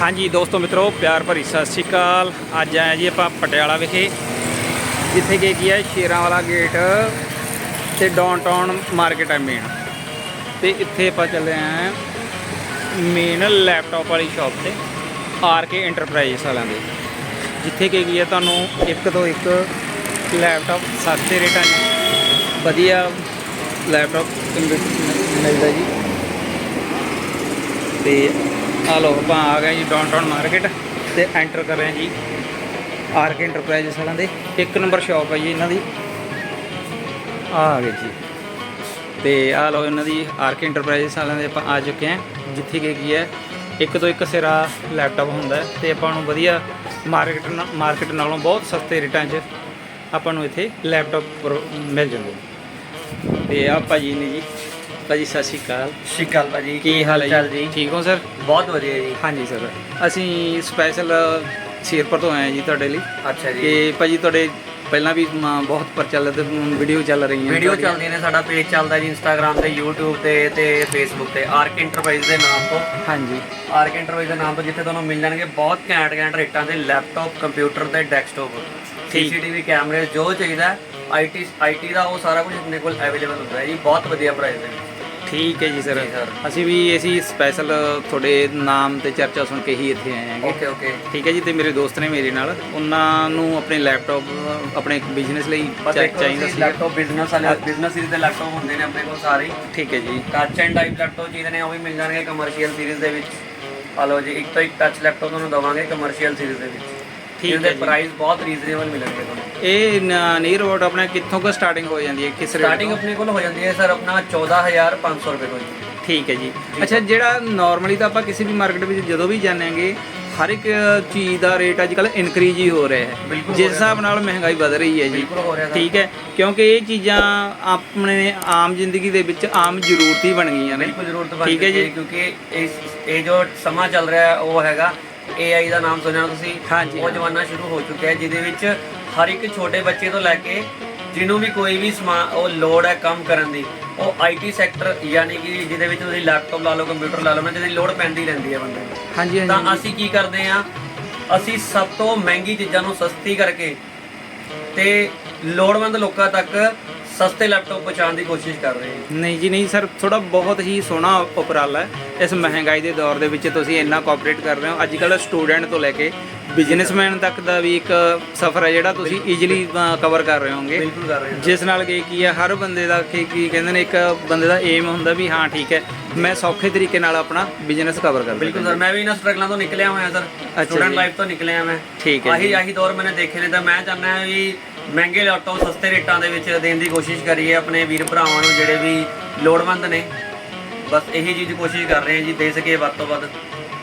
ਹਾਂਜੀ ਦੋਸਤੋ ਮਿੱਤਰੋ, ਪਿਆਰ ਭਰੀ ਸਤਿ ਸ਼੍ਰੀ ਅਕਾਲ। ਅੱਜ ਆਏ ਜੀ ਆਪਾਂ ਪਟਿਆਲਾ ਵਿਖੇ, ਜਿੱਥੇ ਕਿ ਕੀ ਹੈ ਸ਼ੇਰਾਂ ਵਾਲਾ ਗੇਟ ਤੇ ਡਾਊਨਟਾਊਨ ਮਾਰਕੀਟ ਹੈ ਮੇਨ ਤੇ ਇੱਥੇ ਆਪਾਂ ਚੱਲੇ ਆਂ ਮੇਨ ਲੈਪਟਾਪ ਵਾਲੀ ਸ਼ਾਪ ਤੇ ਆਰ ਕੇ ਇੰਟਰਪ੍ਰਾਈਜ਼ ਵਾਲਿਆਂ ਦੇ। ਜਿੱਥੇ ਕਿ ਕੀ ਹੈ ਤੁਹਾਨੂੰ ਇੱਕ ਤੋਂ ਇੱਕ ਲੈਪਟਾਪ ਸਸਤੇ ਰੇਟਾਂ 'ਚ ਵਧੀਆ ਲੈਪਟਾਪ ਮਿਲਦਾ ਜੀ। ਤੇ ਆ ਲੋ ਆਪਾਂ ਆ ਗਏ ਜੀ ਡਾਊਨਟਾਊਨ ਮਾਰਕੀਟ ਤੇ ਐਂਟਰ ਕਰ ਰਹੇ ਜੀ ਆਰ ਕੇ ਇੰਟਰਪ੍ਰਾਈਜ਼ਸ ਵਾਲਿਆਂ ਦੇ। ਇੱਕ ਨੰਬਰ ਸ਼ਾਪ ਹੈ ਜੀ ਇਹਨਾਂ ਦੀ। ਆ ਆ ਗਏ ਜੀ। ਤੇ ਆ ਲੋ ਇਹਨਾਂ ਦੀ ਆਰ ਕੇ ਇੰਟਰਪ੍ਰਾਈਜ਼ਸ ਵਾਲਿਆਂ ਦੇ ਆਪਾਂ ਆ ਚੁੱਕੇ ਹਾਂ, ਜਿੱਥੇ ਕਿ ਕੀ ਹੈ, ਇੱਕ ਤੋਂ ਇੱਕ ਸਿਰਾ ਲੈਪਟਾਪ ਹੁੰਦਾ ਹੈ ਤੇ ਆਪਾਂ ਨੂੰ ਵਧੀਆ ਮਾਰਕੀਟ ਮਾਰਕੀਟ ਨਾਲੋਂ ਬਹੁਤ ਸਸਤੇ ਰੇਟਾਂ 'ਚ ਆਪਾਂ ਨੂੰ ਇੱਥੇ ਲੈਪਟਾਪ ਮਿਲ ਜਾਂਦੇ ਨੇ। ਤੇ ਆ ਭਾਜੀ ਨੇ ਜੀ ਭਾਜੀ ਸਤਿ ਸ਼੍ਰੀ ਅਕਾਲ। ਸ਼ਿਕਲ ਭਾਜੀ ਕੀ ਹਾਲ ਹੈ ਚਾਲ ਜੀ? ਠੀਕ ਹੋ ਸਰ? ਬਹੁਤ ਵਧੀਆ ਜੀ। ਹਾਂਜੀ ਸਰ। ਅਸੀਂ ਸਪੈਸ਼ਲ ਸ਼ੇਰਪੁਰ ਤੋਂ ਆਏ ਹਾਂ ਜੀ ਤੁਹਾਡੇ ਲਈ। ਅੱਛਾ ਜੀ। ਕਿ ਭਾਜੀ ਤੁਹਾਡੇ ਪਹਿਲਾਂ ਵੀ ਮ, ਬਹੁਤ ਪ੍ਰਚਲਿਤ ਵੀਡੀਓ ਚੱਲ ਰਹੀਆਂ ਵੀਡੀਓ ਤੁਹਾਡੀਆਂ। ਚੱਲਦੀਆਂ ਨੇ ਸਾਡਾ ਪੇਜ ਚੱਲਦਾ ਜੀ ਇੰਸਟਾਗ੍ਰam ਤੇ YouTube ਤੇ ਤੇ Facebook ਤੇ ਆਰਕ ਇੰਟਰਪ੍ਰਾਈਜ਼ ਦੇ ਨਾਮ ਤੋਂ। ਹਾਂਜੀ। ਆਰਕ ਇੰਟਰਪ੍ਰਾਈਜ਼ ਦੇ ਨਾਮ ਤੋਂ ਜਿੱਥੇ ਤੁਹਾਨੂੰ ਮਿਲ ਜਾਣਗੇ ਬਹੁਤ ਘੈਂਟ ਘੈਂਟ ਰੇਟਾਂ ਦੇ ਲੈਪਟਾਪ ਕੰਪਿਊਟਰ ਤੇ ਡੈਸਕਟਾਪ ਠੀਕ। ਸੀਸੀਟੀਵੀ ਕੈਮਰੇ ਜੋ ਚਾਹੀਦਾ ਆਈਟੀ ਆਈਟੀ ਦਾ ਉਹ ਸਾਰਾ ਕੁਝ ਆਪਣੇ ਕੋਲ ਅਵੇਲੇਬਲ ਹੁੰਦਾ ਹੈ ਜੀ ਬਹੁਤ ਵਧੀਆ ਪ੍ਰਾਈਸ ਦੇ ਵਿੱਚ। ਠੀਕ ਹੈ ਜੀ ਸਰ। ਜੀ ਸਰ। ਅਸੀਂ ਵੀ ਅਸੀਂ ਸਪੈਸ਼ਲ ਤੁਹਾਡੇ ਨਾਮ ਤੇ ਚਰਚਾ ਸੁਣ ਕੇ ਹੀ ਇੱਥੇ ਆਏ ਹਾਂਗੇ। Okay okay. ਠੀਕ ਹੈ ਜੀ ਤੇ ਮੇਰੇ ਦੋਸਤ ਨੇ ਮੇਰੇ ਨਾਲ। ਉਹਨਾਂ ਨੂੰ ਆਪਣੇ ਲੈਪਟਾਪ ਆਪਣੇ ਬਿਜ਼ਨਸ ਲਈ ਬਸ ਚਾ- ਦੇਖੋ ਚਾਹੀਦਾ ਸੀ ਲੈਪਟਾਪ ਬਿਜ਼ਨਸ ਵਾਲੇ ਬਿਜ਼ਨਸ ਸੀਰੀਜ਼ ਦੇ ਲੈਪਟਾਪ ਹੁੰਦੇ ਨੇ ਆਪਣੇ ਕੋਲ ਸਾਰੇ। ਹੀ। ਠੀਕ ਹੈ ਜੀ। ਟੱਚ ਐਂਡ ਟਾਈਪ ਲੈਪਟਾਪ ਚਾਹੀਦੇ ਨੇ ਉਹ ਵੀ ਮਿਲ ਜਾਣਗੇ ਕਮਰਸ਼ੀਅਲ ਸੀਰੀਜ਼ ਦੇ ਵਿੱਚ। ਆ ਲਓ ਜੀ ਇੱਕ ਤੋਂ ਇੱਕ ਟੱਚ ਲੈਪਟਾਪ ਤੁਹਾਨੂੰ ਦਵਾਂਗੇ ਕਮਰਸ਼ੀਅਲ ਸੀਰੀਜ਼ ਦੇ ਵਿੱਚ। ਠੀਕ ਹੈ ਜੀ। ਪ੍ਰਾਈਸ ਬਹੁਤ ਰੀਜ਼ਨੇਬਲ ਮਿਲਣਗੇ ਤੁਹਾਨੂੰ। ਇਹ ਨੀਅਰ ਅਬਾਊਟ ਆਪਣਾ ਕਿੱਥੋਂ ਕੁ ਸਟਾਰਟਿੰਗ ਹੋ ਜਾਂਦੀ ਹੈ ਕਿਸ ਰੇਟ ਸਟਾਰਟਿੰਗ ਆਪਣੇ ਕੋਲ ਹੋ ਜਾਂਦੀ ਹੈ ਸਰ ਆਪਣਾ 14500 ਰੁਪਏ ਤੋਂ ਜੀ। ਠੀਕ ਹੈ ਜੀ। ਅੱਛਾ ਜਿਹੜਾ ਨਾਰਮਲੀ ਤਾਂ ਆਪਾਂ ਕਿਸੇ ਵੀ ਮਾਰਕੀਟ ਵਿੱਚ ਜਦੋਂ ਵੀ ਜਾਂਦੇ ਹਰ ਇੱਕ ਚੀਜ਼ ਦਾ ਰੇਟ ਅੱਜ ਕੱਲ੍ਹ ਇਨਕਰੀਜ਼ ਹੀ ਹੋ ਰਿਹਾ ਹੈ। ਬਿਲਕੁਲ ਜਿਸ ਹਿਸਾਬ ਨਾਲ ਮਹਿੰਗਾਈ ਵਧ ਰਹੀ ਹੈ ਜੀ। ਬਿਲਕੁਲ ਹੋ ਰਿਹਾ ਸਰ। ਠੀਕ ਹੈ ਕਿਉਂਕਿ ਇਹ ਚੀਜ਼ਾਂ ਆਪਣੇ ਆਮ ਜ਼ਿੰਦਗੀ ਦੇ ਵਿੱਚ ਆਮ ਜ਼ਰੂਰਤ ਹੀ ਬਣ ਗਈਆਂ ਨੇ। ਬਿਲਕੁਲ ਜ਼ਰੂਰਤ ਬਣ ਠੀਕ ਹੈ ਚੁੱਕੀ ਜੀ। ਕਿਉਂਕਿ ਇਸ ਇਹ ਜੋ ਸਮਾਂ ਚੱਲ ਰਿਹਾ ਹੈ ਉਹ ਹੈਗਾ AI ਦਾ ਨਾਮ ਸੁਣਿਆ ਤੁਸੀਂ? ਹਾਂਜੀ, ਉਹ। ਜ਼ਮਾਨਾ ਸ਼ੁਰੂ ਹੋ ਚੁੱਕਿਆ ਹੈ ਜਿਹਦੇ ਵਿੱਚ ਹਰ ਇੱਕ ਛੋਟੇ ਬੱਚੇ ਤੋਂ ਲੈ ਕੇ ਜਿਹਨੂੰ ਵੀ ਕੋਈ ਵੀ ਸਮਾਨ ਉਹ ਲੋੜ ਹੈ ਕੰਮ ਕਰਨ ਦੀ ਉਹ IT ਸੈਕਟਰ ਯਾਨੀ ਕਿ ਜਿਹਦੇ ਵਿੱਚ ਤੁਸੀਂ ਲੈਪਟਾਪ ਲਾ ਲਓ ਕੰਪਿਊਟਰ ਲਾ ਲਓ ਨਾ ਜਿਹਦੀ ਲੋੜ ਪੈਂਦੀ ਰਹਿੰਦੀ ਹੈ ਬੰਦੇ ਨੂੰ। ਹਾਂਜੀ ਤਾਂ ਹਾਂਜੀ ਅਸੀਂ ਕੀ ਕਰਦੇ ਆ ਅਸੀਂ ਸਭ ਤੋਂ ਮਹਿੰਗੀ ਚੀਜ਼ਾਂ ਨੂੰ ਸਸਤੀ ਕਰਕੇ ਤੇ ਲੋੜਵੰਦ ਲੋਕਾਂ ਤੱਕ ਸਸਤੇ ਲੈਪਟਾਪ ਪਹੁੰਚਾਉਣ ਦੀ ਕੋਸ਼ਿਸ਼ ਕਰ ਰਹੇ ਹਾਂ। ਨਹੀਂ ਜੀ ਨਹੀਂ ਸਰ ਥੋੜਾ ਬਹੁਤ ਹੀ ਸੋਹਣਾ ਉਪਰਾਲਾ ਹੈ। ਇਸ ਮਹਿੰਗਾਈ ਦੇ ਦੌਰ ਦੇ ਵਿੱਚ ਤੁਸੀਂ ਇੰਨਾ ਕੋਆਪਰੇਟ ਕਰ ਰਹੇ ਹੋ। ਅੱਜ ਕੱਲ੍ਹ ਸਟੂਡੈਂਟ ਤੋਂ ਲੈ ਕੇ ਬਿਜ਼ਨਸਮੈਨ ਤੱਕ ਦਾ ਵੀ ਇੱਕ ਸਫ਼ਰ ਹੈ ਜਿਹੜਾ ਤੁਸੀਂ ਈਜ਼ੀਲੀ ਕਵਰ ਕਰ ਰਹੇ ਹੋਗੇ ਬਿਲਕੁਲ ਕਰ ਰਹੇ ਹਾਂ। ਜਿਸ ਨਾਲ ਕਿ ਕੀ ਹੈ ਹਰ ਬੰਦੇ ਦਾ ਕੀ ਕੀ ਕਹਿੰਦੇ ਨੇ ਇੱਕ ਬੰਦੇ ਦਾ ਏਮ ਹੁੰਦਾ ਵੀ ਹਾਂ ਠੀਕ ਹੈ। ਮੈਂ ਸੌਖੇ ਤਰੀਕੇ ਨਾਲ ਆਪਣਾ ਬਿਜ਼ਨਸ ਕਵਰ ਕਰ ਬਿਲਕੁਲ ਸਰ ਮੈਂ ਵੀ ਇਹਨਾਂ ਸਟਰਗਲਾਂ ਤੋਂ ਨਿਕਲਿਆ ਹੋਇਆ ਸਰ ਸਟੂਡੈਂਟ। ਲਾਈਫ ਤੋਂ ਨਿਕਲਿਆ ਮੈਂ। ਠੀਕ ਹੈ ਆਹੀ ਆਹੀ ਦੌਰ ਮੈंने ਦੇਖੇ ਨੇ ਤਾਂ ਮੈਂ ਚਾਹੁੰਦਾ ਹਾਂ ਵੀ ਮਹਿੰਗੇ ਲੈਪਟਾਪ ਸਸਤੇ ਰੇਟਾਂ ਦੇ ਵਿੱਚ ਦੇਣ ਦੀ ਕੋਸ਼ਿਸ਼ ਕਰੀਏ ਆਪਣੇ ਵੀਰ ਭਰਾਵਾਂ ਨੂੰ ਜਿਹੜੇ ਵੀ ਲੋੜਵੰਦ ਨੇ। ਬਸ ਇਹੀ ਚੀਜ਼ ਕੋਸ਼ਿਸ਼ ਕਰ ਰਹੇ ਹਾਂ ਜੀ ਦੇ ਸਕੇ ਵੱਧ ਤੋਂ ਵੱਧ।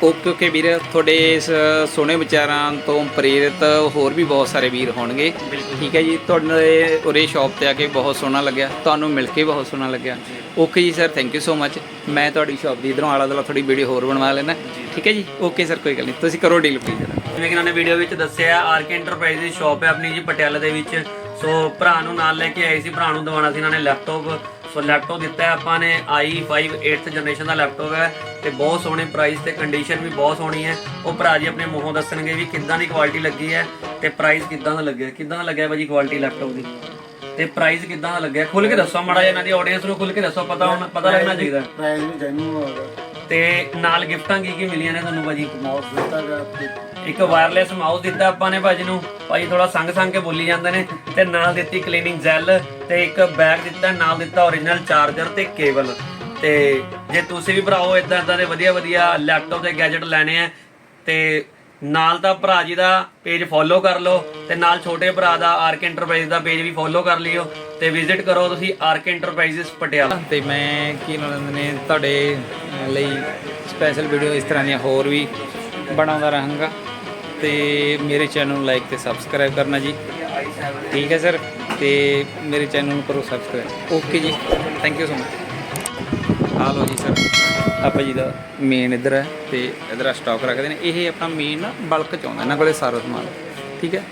ਓਕੇ ਓਕੇ ਵੀਰ ਤੁਹਾਡੇ ਇਸ ਸੋਹਣੇ ਵਿਚਾਰਾਂ ਤੋਂ ਪ੍ਰੇਰਿਤ ਹੋਰ ਵੀ ਬਹੁਤ ਸਾਰੇ ਵੀਰ ਹੋਣਗੇ। ਠੀਕ ਹੈ ਜੀ ਤੁਹਾਡੇ ਉਰੇ ਸ਼ਾਪ ਤੇ ਆ ਕੇ ਬਹੁਤ ਸੋਹਣਾ ਲੱਗਿਆ। ਤੁਹਾਨੂੰ ਮਿਲ ਕੇ ਬਹੁਤ ਸੋਹਣਾ ਲੱਗਿਆ। ਓਕੇ ਜੀ sir thank you so much ਮੈਂ ਤੁਹਾਡੀ ਸ਼ਾਪ ਦੀ ਇਧਰੋਂ ਆਲਾ ਦੁਆਲਾ ਥੋੜੀ ਵੀਡੀਓ ਹੋਰ ਬਣਵਾ ਲੈਣਾ ਠੀਕ ਹੈ ਜੀ? ਓਕੇ ਸਰ ਕੋਈ ਗੱਲ ਨਹੀਂ। ਤੁਸੀਂ ਕਰੋ ਡੀਲ ਪਲੀਜ਼ ਜਿਵੇਂ ਕਿ ਇਹਨਾਂ ਨੇ ਵੀਡੀਓ ਵਿੱਚ ਦੱਸਿਆ ਆਰਕੇ ਇੰਟਰਪ੍ਰਾਈਜ਼ ਦੀ ਸ਼ਾਪ ਹੈ ਆਪਣੀ ਜੀ ਪਟਿਆਲਾ ਦੇ ਵਿੱਚ। ਸੋ ਭਰਾ ਨੂੰ ਨਾਲ ਲੈ ਕੇ ਆਏ ਸੀ ਭਰਾ ਨੂੰ ਦਵਾਉਣਾ ਸੀ ਇਹਨਾਂ ਨੇ ਲੈਪਟਾਪ ਸੋ ਲੈਪਟਾਪ ਦਿੱਤਾ ਆਪਾਂ ਨੇ i5 8th ਜਨਰੇਸ਼ਨ ਦਾ ਲੈਪਟਾਪ ਹੈ ਤੇ ਬਹੁਤ ਸੋਹਣੇ ਪ੍ਰਾਈਸ ਤੇ ਕੰਡੀਸ਼ਨ ਵੀ ਬਹੁਤ ਸੋਹਣੀ ਹੈ। ਉਹ ਭਰਾ ਜੀ ਆਪਣੇ ਮੂੰਹੋਂ ਦੱਸਣਗੇ ਵੀ ਕਿੱਦਾਂ ਦੀ ਕੁਆਲਿਟੀ ਲੱਗੀ ਹੈ ਤੇ ਪ੍ਰਾਈਸ ਕਿੱਦਾਂ ਦਾ ਲੱਗਿਆ ਕਿੱਦਾਂ ਦਾ ਲੱਗਿਆ ਭਾਜੀ ਕੁਆਲਿਟੀ ਲੈਪਟਾਪ ਦੀ? ਤੇ ਪ੍ਰਾਈਸ ਕਿੱਦਾਂ ਦਾ ਲੱਗਿਆ? ਖੁੱਲ ਕੇ ਦੱਸੋ ਮਾੜਾ ਜਿਹਾ ਇਹਨਾਂ ਦੀ ਆਡੀਅנס ਨੂੰ ਖੁੱਲ ਕੇ ਦੱਸੋ ਪਤਾ ਹੋਣਾ ਪਤਾ ਲੱਗਣਾ ਚਾਹੀਦਾ। ਪ੍ਰਾਈਸ ਵੀ ਜੈਨੂਨ ਹੋਗਾ ਤੇ ਨਾਲ ਗਿਫਟਾਂ ਕੀ ਕੀ ਮਿਲੀਆਂ ਨੇ ਤੁਹਾਨੂੰ ਭਾਜੀ? ਮਾਊਸ ਦਿੱਤਾ ਗਿਆ ਇੱਕ ਵਾਇਰਲੈਸ ਮਾਊਸ ਦਿੱਤਾ ਆਪਾਂ ਨੇ ਭਾਜੀ ਨੂੰ। ਭਾਜੀ ਥੋੜਾ ਸੰਗ ਸੰਗ ਕੇ ਬੋਲੀ ਜਾਂਦੇ ਨੇ। ਤੇ ਨਾਲ ਦਿੱਤੀ ਕਲੀਨਿੰਗ ਜੈਲ ਤੇ ਇੱਕ ਬੈਗ ਦਿੱਤਾ ਨਾਲ ਦਿੱਤਾ origignal ਚਾਰਜਰ ਤੇ ਕੇਬਲ ਤੇ ਜੇ ਤੁਸੀਂ ਵੀ ਭਰਾਓ ਇਦਾਂ ਇਦਾਂ ਦੇ ਵਧੀਆ ਵਧੀਆ ਲੈਪਟਾਪ ਤੇ ਗੈਜਟ ਲੈਣੇ ਆ ਤੇ ਨਾਲ ਤਾਂ ਭਰਾ ਜੀ ਦਾ ਪੇਜ ਫੋਲੋ ਕਰ ਲਓ ਤੇ ਨਾਲ ਛੋਟੇ ਭਰਾ ਦਾ ਆਰਕ ਇੰਟਰਪ੍ਰਾਈਜ਼ ਦਾ ਪੇਜ ਵੀ ਫੋਲੋ ਕਰ ਲਿਓ ਤੇ ਵਿਜ਼ਿਟ ਕਰੋ ਤੁਸੀਂ ਆਰਕ ਇੰਟਰਪ੍ਰਾਈਜ਼ਸ ਪਟਿਆਲਾ। ਤੇ ਮੈਂ ਕੀ ਨਾਮ ਨੇ ਤੁਹਾਡੇ ਲਈ ਸਪੈਸ਼ਲ ਵੀਡੀਓ ਇਸ ਤਰ੍ਹਾਂ ਦੀਆਂ ਹੋਰ ਵੀ ਬਣਾਉਂਦਾ ਰਹਾਂਗਾ। ਤੇ ਮੇਰੇ ਚੈਨਲ ਨੂੰ ਲਾਈਕ ਤੇ ਸਬਸਕ੍ਰਾਈਬ ਕਰਨਾ ਜੀ। ਠੀਕ ਹੈ ਸਰ ਤੇ ਮੇਰੇ ਚੈਨਲ ਨੂੰ ਕਰੋ ਸਬਸਕ੍ਰਾਈਬ ਓਕੇ ਜੀ। ਥੈਂਕ ਯੂ ਸੋ ਮਚ ਆ ਲਓ ਜੀ ਸਰ ਆਪਾਂ ਜੀ ਦਾ ਮੇਨ ਇੱਧਰ ਹੈ ਤੇ ਇੱਧਰ ਸਟਾਕ ਰੱਖਦੇ ਨੇ। ਇਹ ਆਪਣਾ ਮੇਨ ਨਾ ਬਲਕ ਚ ਆਉਂਦਾ, ਇਹਨਾਂ ਕੋਲੇ ਸਾਰਾ ਸਮਾਨ। ਠੀਕ ਹੈ?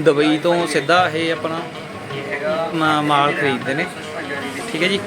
ਦੁਬਈ ਤੋਂ ਸਿੱਧਾ ਇਹ ਆਪਣਾ ਮਾਲ ਖਰੀਦਦੇ ਨੇ। ਠੀਕ ਹੈ ਜੀ?